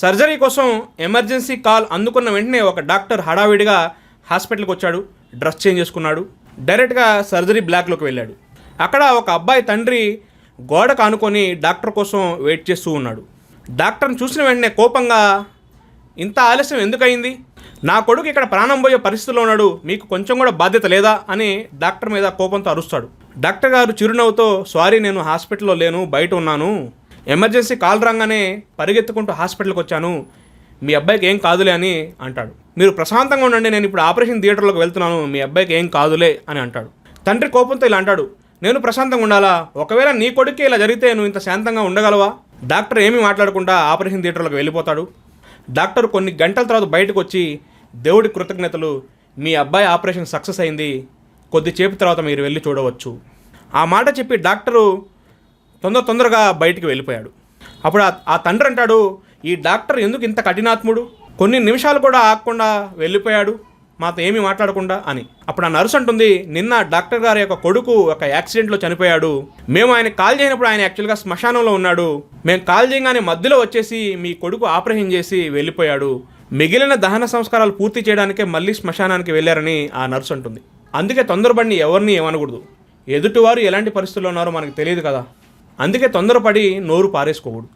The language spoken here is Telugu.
సర్జరీ కోసం ఎమర్జెన్సీ కాల్ అందుకున్న వెంటనే ఒక డాక్టర్ హడావిడిగా హాస్పిటల్కి వచ్చాడు. డ్రెస్ చేంజ్ చేసుకున్నాడు. డైరెక్ట్గా సర్జరీ బ్లాక్లోకి వెళ్ళాడు. అక్కడ ఒక అబ్బాయి తండ్రి గోడకు ఆనుకొని డాక్టర్ కోసం వెయిట్ చేస్తూ ఉన్నాడు. డాక్టర్ని చూసిన వెంటనే కోపంగా ఇంత ఆలస్యం ఎందుకయింది? నా కొడుకు ఇక్కడ ప్రాణం పోయే పరిస్థితిలో ఉన్నాడు. మీకు కొంచెం కూడా బాధ్యత లేదా? అని డాక్టర్ మీద కోపంతో అరుస్తాడు. డాక్టర్ గారు చిరునవ్వుతో సారీ నేను హాస్పిటల్లో లేను బయట ఉన్నాను. ఎమర్జెన్సీ కాల్ రాగానే పరిగెత్తుకుంటూ హాస్పిటల్కి వచ్చాను. మీ అబ్బాయికి ఏం కాదులే అని అంటాడు. మీరు ప్రశాంతంగా ఉండండి నేను ఇప్పుడు ఆపరేషన్ థియేటర్లోకి వెళ్తున్నాను. మీ అబ్బాయికి ఏం కాదులే అని అంటాడు. తండ్రి కోపంతో ఇలా అంటాడు నేను ప్రశాంతంగా ఉండాలా? ఒకవేళ నీ కొడుకే ఇలా జరిగితే నువ్వు ఇంత శాంతంగా ఉండగలవా? డాక్టర్ ఏమీ మాట్లాడకుండా ఆపరేషన్ థియేటర్లోకి వెళ్ళిపోతాడు. డాక్టర్ కొన్ని గంటల తర్వాత బయటకు వచ్చి దేవుడి కృతజ్ఞతలు మీ అబ్బాయి ఆపరేషన్ సక్సెస్ అయింది. కొద్దిసేపు తర్వాత మీరు వెళ్ళి చూడవచ్చు. ఆ మాట చెప్పి డాక్టరు తొందర తొందరగా బయటికి వెళ్ళిపోయాడు. అప్పుడు ఆ- తండ్రి అంటాడు ఈ డాక్టర్ ఎందుకు ఇంత కఠినాత్ముడు? కొన్ని నిమిషాలు కూడా ఆగకుండా వెళ్ళిపోయాడు మాతో ఏమీ మాట్లాడకుండా అని. అప్పుడు ఆ నర్సు అంటుంది నిన్న డాక్టర్ గారి యొక్క కొడుకు ఒక యాక్సిడెంట్లో చనిపోయాడు. మేము ఆయన కాల్ చేయనప్పుడు ఆయన యాక్చువల్గా శ్మశానంలో ఉన్నాడు. మేము కాల్ చేయగానే మధ్యలో వచ్చేసి మీ కొడుకు ఆపరేషన్ చేసి వెళ్ళిపోయాడు. మిగిలిన దహన సంస్కారాలు పూర్తి చేయడానికే మళ్ళీ శ్మశానానికి వెళ్ళారని ఆ నర్సు అంటుంది. అందుకే తొందరపడిని ఎవరిని ఏమనకూడదు. ఎదుటివారు ఎలాంటి పరిస్థితుల్లో ఉన్నారో మనకు తెలియదు కదా. అందుకే తొందరపడి నోరు పారేసుకోకూడదు.